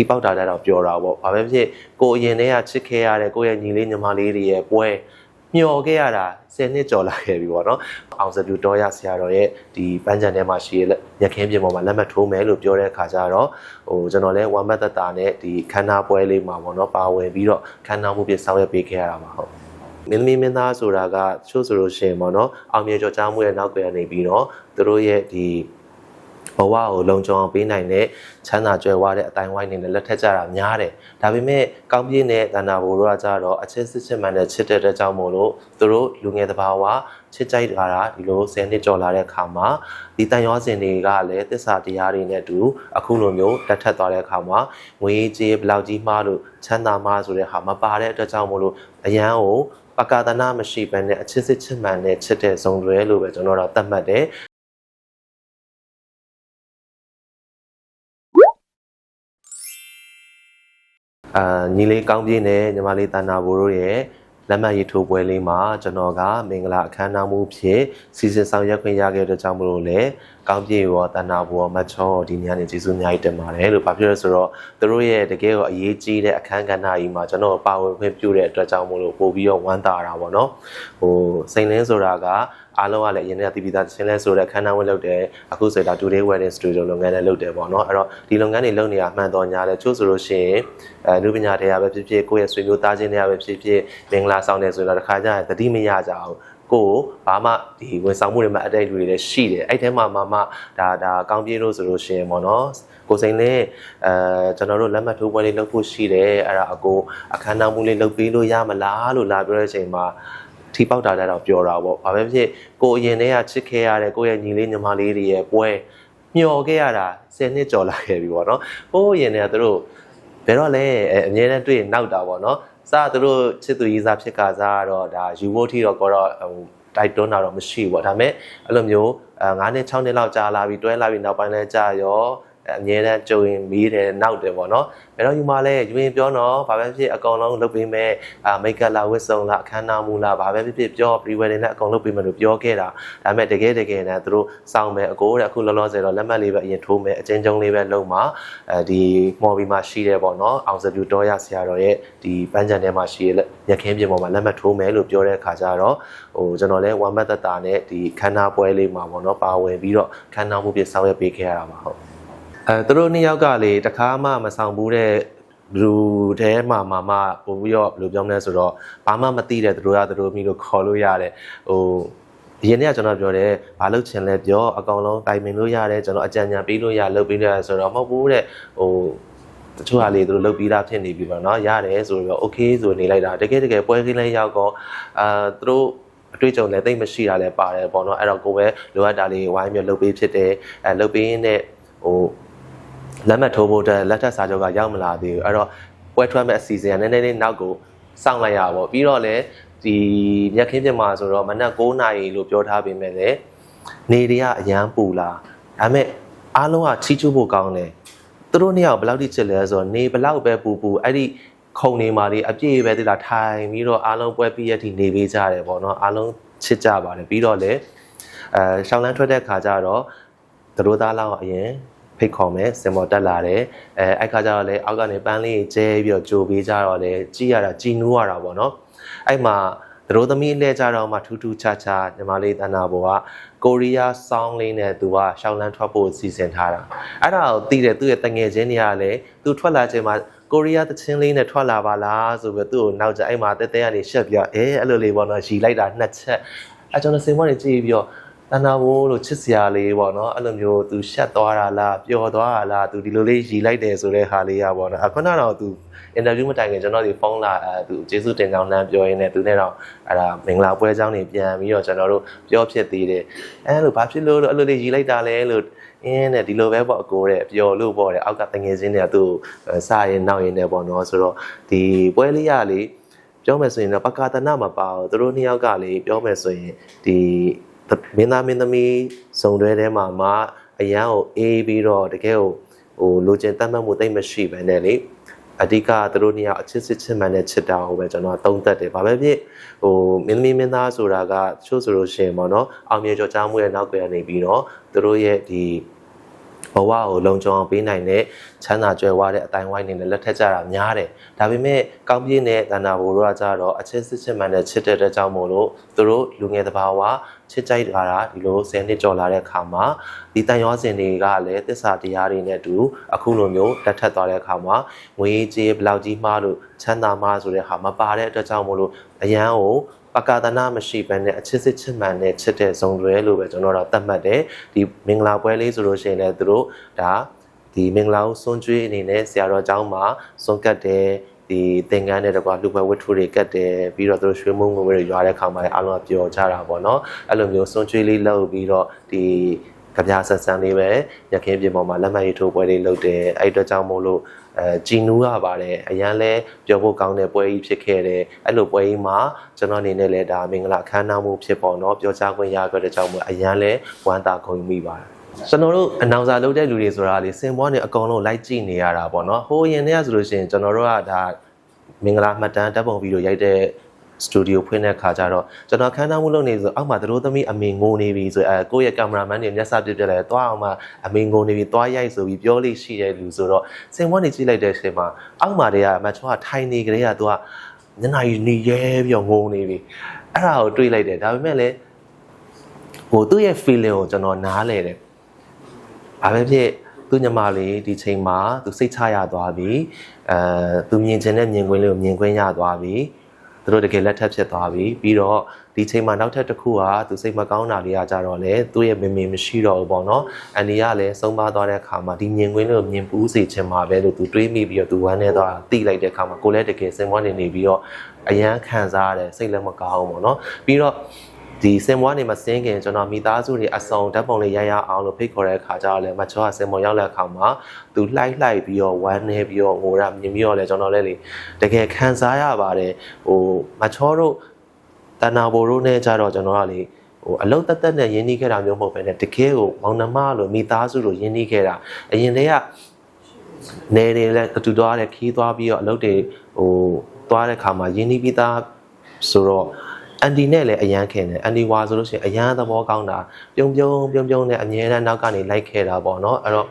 ထိပေါက်တာလည်းတော့ပြောတာပေါ့ဘာပဲဖြစ်ကိုအရင်တည်းကချစ်ခဲ့ရတဲ့ကိုယ့်ရဲ့ညီလေးညီမလေးတွေရဲ့ပွဲမျော်ခဲ့ရတာ10နှစ်ကျော်လာခဲ့ပြီပေါ့နော်အောင်စပြူတော်ရဆရာတော်ရဲ့ဒီပန်းချန်ထဲမှာရှိရရခင်းပြင်ပေါ်မှာလက်မှတ်ထိုးမယ်လို့ပြောတဲ့အခါကျတော့ဟိုကျွန်တော်လည်းဝမ်မတ်တတာနဲ့ဒီခန္ဓာပွဲလေးမှာပေါ့နော်ပါဝင်ပြီးတော့ခန္ဓာမှုပြဆောင်ရွက်ပေးခဲ့ရတာပါဟုတ်မင်းသမီးမင်းသားဆိုတာကချို့ဆိုလို့ရှိရင်ပေါ့နော်အောင်မြင်ကြော်ကြားမှုရဲ့နောက်ကွယ်ကနေပြီးတော့သူတို့ရဲ့ဒီ ဘဝကိုလုံခြုံအောင်ပေးနိုင်တဲ့ချမ်းသာကြွယ်ဝတဲ့အတိုင်းဝိုင်းနေနဲ့လက်ထက်ကြတာများတယ်ဒါပေမဲ့ကောင်းပြည့်တဲ့တဏ္ဍာဘိုလ်တို့ကကြတော့အချစ်စစ်ချစ်မှန်တဲ့ချစ်တဲ့တဲ့ကြောင့်မို့လို့သူတို့လူငယ်တဘာဝချစ်ကြိုက်တာတာဒီလို10နှစ်ကျော်လာတဲ့အခါမှာဒီတန်ရောစင်တွေကလည်းတစ္ဆာတရားတွေနဲ့အတူအခုလိုမျိုးလက်ထက်သွားတဲ့အခါမှာငွေကြေးဘယ်လောက်ကြီးမှားလို့ချမ်းသာမှားဆိုတဲ့ဟာမပါတဲ့အတွက်ကြောင့်မို့လို့အရန်ကိုပကာဒနာမရှိဘဲနဲ့အချစ်စစ်ချစ်မှန်နဲ့ချစ်တဲ့ဇုံတွေလို့ပဲကျွန်တော်တို့သတ်မှတ်တယ် အာညီလေးကောင်းပြင်းနဲ့ညီမလေးတန်နာဘိုတို့ရဲ့လက်မှတ်ရေးထိုးပွဲလေးမှာကျွန်တော်ကမင်္ဂလာအခမ်းအနားမှုဖြစ်စီစဉ်ဆောင်ရွက်ခွင့်ရခဲ့တဲ့ကြောင့်မလို့လေကောင်းပြည့်ရောတန်နာဘိုရောမတ်ချောဒီညနေကျေးဇူးအများကြီးတင်ပါတယ်လို့ပြောပြရဆိုတော့သူတို့ရဲ့တကယ်ကိုအရေးကြီးတဲ့အခမ်းကဏ္ဍကြီးမှာကျွန်တော်ပါဝင်ခွင့်ပြုတဲ့အတွက်ကြောင့်မလို့ပို့ပြီးတော့ဝမ်းသာတာပေါ့နော်ဟိုစိန်လင်းဆိုတာက အားလုံးကလည်းအရင်ကတည်းကတည်ပြီးသားရှင်းလဲဆိုတဲ့ခန်းနာဝတ်လုပ်တယ်အခုဆိုတော့ today wedding studio လုပ်ငန်းလည်းလုပ်တယ်ပေါ့နော်အဲ့တော့ဒီလုပ်ငန်းတွေလုပ်နေတာမှန်တော်ညာလဲချို့ဆိုလို့ရှိရင်အဲလူပညာတရားပဲဖြစ်ဖြစ်ကိုယ့်ရဲ့ဆွေမျိုးသားချင်းတွေကပဲဖြစ်ဖြစ်မင်္ဂလာဆောင်တယ်ဆိုတော့တစ်ခါကျရင်တတိမရကြအောင်ကိုယ်ဘာမှဒီဝန်ဆောင်မှုတွေမှာအတိတ်တွေလည်းရှိတယ်အဲ့ထဲမှာမှမှဒါဒါကောင်းပြေးလို့ဆိုလို့ရှိရင်ပေါ့နော်ကိုစိန်လေးအဲကျွန်တော်တို့လက်မှတ်ထိုးပွဲလေးလုပ်ဖို့ရှိတယ်အဲ့ဒါအကိုအခမ်းအနားမှုလေးလုပ်ပေးလို့ရမလားလို့လာပြောတဲ့အချိန်မှာ ထိပေါက်တာလည်းတော့ပြောတာပေါ့ဘာပဲဖြစ်ကိုအရင်တည်းကချစ်ခဲ့ရတဲ့ကိုယ့်ရဲ့ညီလေးညီမလေးတွေရဲ့ပွဲမျော်ခဲ့ရတာ10နှစ်ကျော်လာခဲ့ပြီပေါ့နော်ကိုအရင်တည်းကသူတို့ဘယ်တော့လဲအမြဲတမ်းတွေ့ရင်နောက်တာပေါ့နော်စသူတို့ချစ်သူရေးစားဖြစ်ကစားတော့ဒါယူဖို့ထီတော့ကတော့ဟိုတိုက်တွန်းတာတော့မရှိဘူးပေါ့ဒါပေမဲ့အဲ့လိုမျိုး9နှစ်6နှစ်လောက်ကြာလာပြီတွဲလာပြီနောက်ပိုင်းလဲကြာရော အမြဲတမ်းကြုံရင်မီးတယ်နောက်တယ်ပေါ့နော်ဘယ်တော့ယူမလဲယူရင်ပြောတော့ဘာပဲဖြစ်အကောင်လုံးလုပ်ပေးမယ်အာမိတ်ကပ်လာဝစ်စုံလာအခမ်းအနားမူလာဘာပဲဖြစ်ဖြစ်ပြော pre wedding နဲ့အကောင်လုပ်ပေးမယ်လို့ပြောခဲ့တာဒါပေမဲ့တကယ်တကယ်နဲ့သူတို့စောင့်မယ်အကိုတဲ့အခုလောလောဆယ်တော့လက်မှတ်လေးပဲအရင်ထိုးမယ်အချင်းချင်းလေးပဲလုပ်မှာအဲဒီမော်ဘီမှာရှိတယ်ပေါ့နော်အောင်စပြူတော်ရဆရာတော်ရဲ့ဒီပန်းချန်ထဲမှာရှိရရခင်းပြင်ပေါ်မှာလက်မှတ်ထိုးမယ်လို့ပြောတဲ့အခါကျတော့ဟိုကျွန်တော်လည်းဝမ်မတ်တတာနဲ့ဒီခန္ဓာပွဲလေးမှာပေါ့နော်ပါဝင်ပြီးတော့ခန္ဓာမှုပြဆောင်ရွက်ပေးခဲ့ရတာပါဟုတ် အဲသူတို့နှစ်ယောက်ကလေတခါမှမဆောင်ဘူးတဲ့လူထဲမှာမှမှပို့ပြီးတော့ဘယ်လိုပြောမလဲဆိုတော့ဘာမှမသိတဲ့သူတို့ကသူတို့မိလို့ခေါ်လို့ရတယ်ဟိုအရင်ကကျွန်တော်ပြောတယ်ဘာလို့ချင်လဲပြောအကောင်လုံးတိုင်ပင်လို့ရတယ်ကျွန်တော်အကြံဉာဏ်ပေးလို့ရလုပ်ပေးလို့ရဆိုတော့မဟုတ်ဘူးတဲ့ဟိုတချို့ဟာလေသူတို့လုပ်ပြီးသားဖြစ်နေပြီပေါ့နော်ရတယ်ဆိုတော့ okay ဆိုနေလိုက်တာတကယ်တကယ်ပွဲကင်းလေးရောက်တော့အာသူတို့အတွေ့အကြုံလည်းတိတ်မရှိတာလည်းပါတယ်ပေါ့နော်အဲ့တော့ကိုပဲလိုအပ်တာလေးဝိုင်းပြီးလုပ်ပေးဖြစ်တယ်အဲလုပ်ပေးရင်းနဲ့ဟို လက်မှတ်ထိုးဖို့အတွက်လက်ထပ်စာချုပ်ကရောက်မလာသေးဘူးအဲ့တော့ပွဲထွက်မဲ့အစီအစဉ်ကနည်းနည်းလေးနောက်ကိုစောင့်လိုက်ရပါပေါ့ပြီးတော့လည်းဒီမြက်ခင်းပြမှာဆိုတော့မနက်9နာရီလို့ပြောထားပေမဲ့လည်းနေတွေကအရန်ပူလာဒါပေမဲ့အားလုံးကချီးကျူးဖို့ကောင်းတယ်သူတို့နှစ်ယောက်ဘယ်လောက်ထိချစ်လဲဆိုတော့နေဘယ်လောက်ပဲပူပူအဲ့ဒီခုံနေမာလေးအပြည့်ပဲတိလာထိုင်ပြီးတော့အားလုံးပွဲပြီးရတဲ့နေပေးကြတယ်ပေါ့နော်အားလုံးချစ်ကြပါတယ်ပြီးတော့လည်းအဲရှောင်းလန်းထွက်တဲ့ခါကျတော့သူတို့သားလောက်အရင် ဖိတ်ခေါ်မယ်စင်မော်တက်လာတယ်အဲအဲ့ခါကျတော့လေအောက်ကနေပန်းလေးကျဲပြီးတော့ကြိုပေးကြတော့လေကြည့်ရတာကြည်နူးရတာပေါ့နော်အဲ့မှာသူတို့သမီးလဲကြတော့မှထူးထူးခြားခြားညီမလေးတန်နာဘောကကိုရီးယားဆောင်းလေးနဲ့သူကရှောင်းလန်းထွက်ဖို့စီစဉ်ထားတာအဲ့ဒါကိုသိတယ်သူ့ရဲ့တငယ်ချင်းတွေကလည်းသူထွက်လာချိန်မှာကိုရီးယားတချင်းလေးနဲ့ထွက်လာပါလားဆိုပြီးသူ့ကိုနောက်ကျအဲ့မှာတဲတဲကနေရှက်ပြအဲအဲ့လိုလေးပေါ့နော်ရီလိုက်တာနှစ်ချက်အဲကျွန်တော်စင်မတွေကြည့်ပြီးတော့ တန်တာဘိုးလို့ချစ်စရာလေးပေါ့နော်အဲ့လိုမျိုးသူရှက်သွားတာလားပျော်သွားတာလားသူဒီလိုလေးရီလိုက်တယ်ဆိုတဲ့ဟာလေးရပေါ့နော်အခုနောက်တော့သူအင်တာဗျူးမတိုင်ခင်ကျွန်တော်ဒီဖုန်းလာအဲသူကျေးဇူးတင်ကြောင်းလမ်းပြောရင်းနဲ့သူနဲ့တော့အဲ့ဒါမင်္ဂလာပွဲအကြောင်းတွေပြန်ပြီးတော့ကျွန်တော်တို့ပြောဖြစ်သေးတယ်အဲ့လိုဘာဖြစ်လို့လို့အဲ့လိုလေးရီလိုက်တာလဲလို့အင်းနဲ့ဒီလိုပဲပေါ့အကိုတဲ့ပျော်လို့ပေါ့တဲ့အောက်ကတငယ်ချင်းတွေကသူ့စရင်နောက်ရင်နဲ့ပေါ့နော်ဆိုတော့ဒီပွဲလေးရလေးပြောမယ်ဆိုရင်တော့ပကာတနာမပါဘူးသူတို့နှစ်ယောက်ကလေပြောမယ်ဆိုရင်ဒီ မင်းသားမင်းသမီးစုံတွဲထဲမှာမှအရန်ကိုအေးပြီးတော့တကယ်ကိုဟိုလိုချင်တတ်မှတ်မှုတိတ်မရှိဘဲနဲ့လေအဓိကသူတို့နှစ်ယောက်အချစ်စစ်ချစ်မှန်တဲ့ချစ်တာကိုပဲကျွန်တော်သုံးသပ်တယ်။ဘာပဲဖြစ်ဟိုမင်းသမီးမင်းသားဆိုတာကချို့ဆိုလို့ရှိရင်ပေါ့နော်အောင်မြင်ကြော်ကြားမှုရဲ့နောက်ကွယ်ကနေပြီးတော့သူတို့ရဲ့ဒီ ဘဝကိုလုံခြုံအောင်ပေးနိုင်တဲ့ချမ်းသာကြွယ်ဝတဲ့အတိုင်းဝိုင်းနေနဲ့လက်ထက်ကြတာများတယ်။ဒါပေမဲ့ကောင်းပြည့်တဲ့တဏ္ဍာဘိုလ်တို့ကကြတော့အချစ်စစ်စစ်မှန်တဲ့ချစ်တဲ့တဲ့ကြောင့်မို့လို့သူတို့လူငယ်တဘာဝချစ်ကြိုက်တာဒီလိုဆယ်နှစ်ကျော်လာတဲ့အခါမှာဒီတန်ရောစင်တွေကလည်းသစ္စာတရားတွေနဲ့အတူအခုလိုမျိုးလက်ထက်သွားတဲ့အခါမှာငွေကြေးဘယ်လောက်ကြီးမှလို့ချမ်းသာမှဆိုတဲ့ဟာမပါတဲ့အတွက်ကြောင့်မို့လို့အရန်ကို ပကာဒနာမရှိဘဲနဲ့အချစ်စစ်ချစ်မှန်နဲ့ချစ်တဲ့ဇုံတွေလို့ပဲကျွန်တော်တို့သတ်မှတ်တယ်ဒီမင်္ဂလာပွဲလေးဆိုလို့ရှိရင်လည်းသူတို့ဒါဒီမင်္ဂလာကိုစွန့်ကြွေးအနေနဲ့ဆရာတော်ကျောင်းမှာစွန့်ကတ်တယ်ဒီသင်္ကန်းနဲ့တကွာလူပွဲဝတ္ထုတွေကတ်တယ်ပြီးတော့သူတို့ရွှေမုံငွေတွေရွာတဲ့ခါမှာလည်းအားလုံးကပျော်ကြတာပေါ့နော်အဲ့လိုမျိုးစွန့်ကြွေးလေးလုပ်ပြီးတော့ဒီကြပြဆက်ဆန်းလေးပဲရခင်းပြင်ပေါ်မှာလက်မှတ်ရေးထိုးပွဲလေးလုပ်တယ်အဲ့အတွက်ကြောင့်မို့လို့ အဲကြည်နူးရပါတယ်အရန်လဲပြောဖို့ကောင်းတဲ့ပွဲကြီးဖြစ်ခဲ့တယ်အဲ့လိုပွဲကြီးမှာကျွန်တော်အနေနဲ့လည်းဒါမင်္ဂလာအခမ်းအနားမှုဖြစ်ပေါ်တော့ပြောကြားခွင့်ရခဲ့တဲ့ကြောင့်မို့အရန်လဲဝမ်းသာခုန်မိပါတယ်ကျွန်တော်တို့အနောင်စာလုပ်တဲ့လူတွေဆိုတာလေစင်ပွားနေအကုန်လုံးလိုက်ကြည့်နေရတာပေါ့နော်ဟိုရင်တည်းကဆိုလို့ရှိရင်ကျွန်တော်တို့ကဒါမင်္ဂလာမှတ်တမ်းတပ်ပုံဗီဒီယိုရိုက်တဲ့ စတူဒီယိုဖွင့်တဲ့ခါကျတော့ကျွန်တော်ခန်းသားမှုလုပ်နေဆိုအောက်မှာတို့သမီးအမေငိုနေပြီဆိုအဲကိုယ့်ရဲ့ကင်မရာမန်တွေမျက်စာပြပြလဲတွားအောင်မှအမေငိုနေပြီတွားရိုက်ဆိုပြီးပြောလို့ရှိတဲ့လူဆိုတော့စင်ဝတ်နေကြည့်လိုက်တဲ့အချိန်မှာအောက်မှာတည်းကမချောကထိုင်နေကြတဲ့ကသူကညနေနေရဲပြီးတော့ငိုနေပြီအဲ့ဒါကိုတွေးလိုက်တယ်ဒါပေမဲ့လည်းဟိုသူ့ရဲ့ feeling ကိုကျွန်တော်နားလဲတယ်ဘာပဲဖြစ်သူညမလေးဒီချိန်မှာသူစိတ်ချရသွားပြီအဲသူမြင်ချင်တဲ့မြင်ကွင်းလေးကိုမြင်ကွင်းရသွားပြီသူ တို့တကယ်လက်ထပ်ဖြစ်သွားပြီပြီးတော့ဒီချိန်မှာနောက်ထပ်တစ်ခုကသူစိတ်မကောင်းတာလေးကကြတော့လေသူ့ရဲ့မမေမရှိတော့ဘူးပေါ့နော်အန်ဒီကလည်းဆုံးပါသွားတဲ့အခါမှာဒီမြင်ကွင်းလေးကိုမြင်ပူးစေချင်မှာပဲလို့သူတွေးမိပြီးတော့သူဝမ်းနေသွားတိလိုက်တဲ့အခါမှာကိုလည်းတကယ်စင်မွားနေနေပြီးတော့အရန်ခံစားရတယ်စိတ်လည်းမကောင်းဘူးပေါ့နော်ပြီးတော့ ဒီစင်မွားနေမှာစင်းခင်ကျွန်တော်မိသားစုတွေအစုံဓာတ်ပုံလေးရရအောင်လို့ဖိတ်ခေါ်တဲ့အခါကျတော့လည်းမချောကစင်မွားရောက်တဲ့အခါမှာသူလှိုက်လှိုက်ပြီးတော့ဝမ်းနေပြီးတော့ငိုရမြင်ပြီးတော့လည်းကျွန်တော်လည်းလေတကယ်ခံစားရပါတယ်ဟိုမချောတို့တဏ္ဍာဘိုလ်တို့နဲ့ကြတော့ကျွန်တော်ကလေဟိုအလုံးတက်တက်နဲ့ရင်းနှီးခဲ့တာမျိုးမဟုတ်ဘဲနဲ့တကယ်ကိုမောင်နှမလို့မိသားစုလို့ရင်းနှီးခဲ့တာအရင်တည်းကနေတွေလည်းအတူသွားတယ်ခီးသွားပြီးတော့အလုပ်တွေဟိုသွားတဲ့ခါမှာရင်းနှီးပြီးသားဆိုတော့ အန်ဒီနဲ့လည်းအရန်ခင်တယ်အန်ဒီဝါဆိုလို့ရှိရင်အရန်သဘောကောင်းတာပြုံပြုံပြုံပြုံနဲ့အမြဲတမ်းနောက်ကနေလိုက်ခဲ့တာပေါ့နော်အဲ့တော့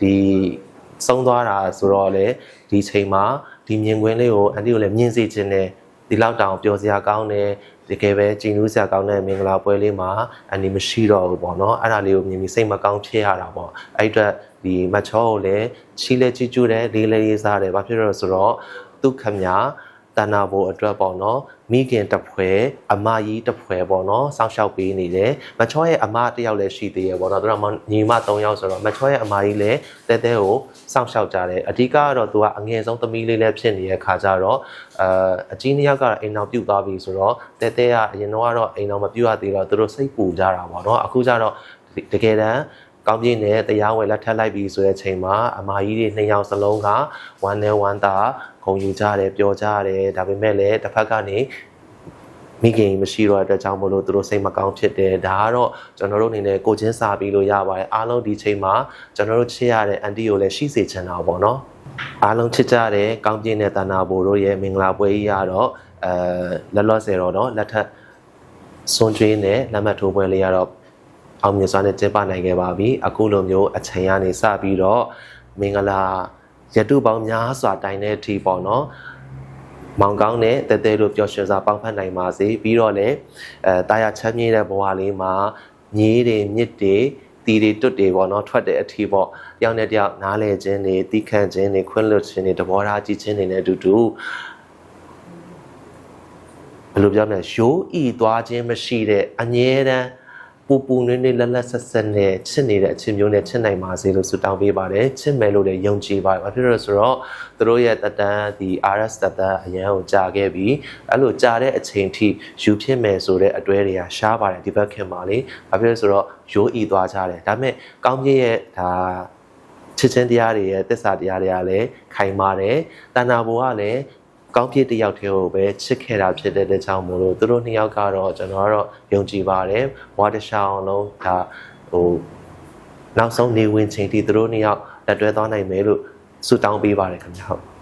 ဒီဆုံးသွားတာဆိုတော့လေဒီချိန်မှာဒီမြင်ကွင်းလေးကိုအန်ဒီကိုလည်းမြင်စေခြင်းနဲ့ဒီလောက်တောင်ပျော်စရာကောင်းတယ်တကယ်ပဲကြည်နူးစရာကောင်းတဲ့မင်္ဂလာပွဲလေးမှာအန်ဒီမရှိတော့ဘူးပေါ့နော်အဲ့ဒါလေးကိုမြင်ပြီးစိတ်မကောင်းဖြစ်ရတာပေါ့အဲ့အတွက်ဒီမချောကိုလည်းချီလဲကြည့်ကြည့်တယ်လေးလေးရေးစားတယ်ဘာဖြစ်လို့လဲဆိုတော့ဒုက္ခမြ တဏ္ဍာဘိုလ်အတွက်ပေါ့နော်မိခင်တဖွဲအမကြီးတဖွဲပေါ့နော်စောင့်ရှောက်ပေးနေတယ်မချောရဲ့အမတယောက်လည်းရှိသေးရပေါ့နော်သူကညီမ၃ယောက်ဆိုတော့မချောရဲ့အမကြီးလည်းတဲတဲကိုစောင့်ရှောက်ကြတယ်အဓိကကတော့သူကအငယ်ဆုံးသမီးလေးလည်းဖြစ်နေတဲ့ခါကျတော့အာအကြီးနှစ်ယောက်ကတော့အိမ်တော်ပြုတ်သွားပြီဆိုတော့တဲတဲကအရင်တော့ကတော့အိမ်တော်မပြုတ်ရသေးတော့သူတို့စိတ်ပူကြတာပေါ့နော်အခုကျတော့တကယ်တမ်း ကောင်းပြင်းနဲ့တရားဝယ်လက်ထပ်လိုက်ပြီဆိုတဲ့ချိန်မှာအမကြီးတွေနှစ်ယောက်စလုံးကဝမ်းနဲ့ဝမ်းသာဂုံယူကြတယ်ပျော်ကြတယ်ဒါပေမဲ့လည်းတစ်ဖက်ကနေမိခင်မရှိတော့တဲ့အတွက်ကြောင့်မလို့သူတို့စိတ်မကောင်းဖြစ်တယ်ဒါကတော့ကျွန်တော်တို့အနေနဲ့ကိုချင်းစာပြီးလို့ရပါတယ်အားလုံးဒီချိန်မှာကျွန်တော်တို့ချစ်ရတဲ့အန်တီကိုလည်းရှိစေချင်တာပေါ့နော်အားလုံးချစ်ကြတဲ့ကောင်းပြင်းတဲ့တဏ္ဍာဘိုလ်တို့ရဲ့မင်္ဂလာပွဲကြီးကတော့အဲလက်လော့ဆယ်တော့တော့လက်ထက်စွန်ကျွေးနဲ့လက်မှတ်ထိုးပွဲလေးကတော့ အောင်မြင်စွာနဲ့ကျင်းပနိုင်ခဲ့ပါပြီအခုလိုမျိုးအချိန်ကနေစပြီးတော့မင်္ဂလာရတုပေါင်းများစွာတိုင်တဲ့အထိပေါ့နော်မောင်ကောင်းတဲ့တဲတဲတို့ပျော်ရွှင်စွာပေါင်းဖက်နိုင်ပါစေပြီးတော့လည်းအဲတာယာချမ်းမြေ့တဲ့ဘဝလေးမှာညီးတွေမြစ်တွေတီတွေတွတ်တွေပေါ့နော်ထွက်တဲ့အထီးပေါ့တယောက်နဲ့တယောက်နားလဲခြင်းတွေတီးခန့်ခြင်းတွေခွင့်လွတ်ခြင်းတွေတဘောထားကြည့်ခြင်းတွေနဲ့အတူတူဘယ်လိုပြောမလဲရိုးဤသွားခြင်းမရှိတဲ့အငြင်းတန်း ပူပူနွေးနွေးလက်လက်ဆက်ဆက်နဲ့ချစ်နေတဲ့အချင်းမျိုးနဲ့ချစ်နိုင်ပါစေလို့ဆုတောင်းပေးပါတယ်ချစ်မယ်လို့လည်းယုံကြည်ပါတယ်ဘာဖြစ်လို့လဲဆိုတော့သူတို့ရဲ့တတန်းဒီ RS တတန်းအရန်ကိုကြာခဲ့ပြီးအဲ့လိုကြာတဲ့အချိန်ထိယူဖြစ်မယ်ဆိုတဲ့အတွဲတွေကရှားပါတယ်ဒီဘက်ခင်မှာလေဘာဖြစ်လို့ဆိုတော့ရိုးဤသွားကြတယ်ဒါပေမဲ့ကောင်းပြည့်ရဲ့ဒါချစ်ချင်းတရားတွေရဲ့သစ္စာတရားတွေကလည်းခိုင်ပါတယ်တဏ္ဍာဘုံကလည်း ကောင်းဖြစ်တယောက်တည်းကိုပဲချစ်ခဲ့တာဖြစ်တဲ့တဲ့ကြောင့်မို့လို့သူတို့နှစ်ယောက်ကတော့ကျွန်တော်ကတော့ယုံကြည်ပါတယ်ဝါတရှောင်းလုံးဒါဟိုနောက်ဆုံးနေဝင်ချိန်ထိသူတို့နှစ်ယောက်လက်တွဲသွားနိုင်မယ်လို့ဆုတောင်းပေးပါတယ်ခင်ဗျာဟုတ်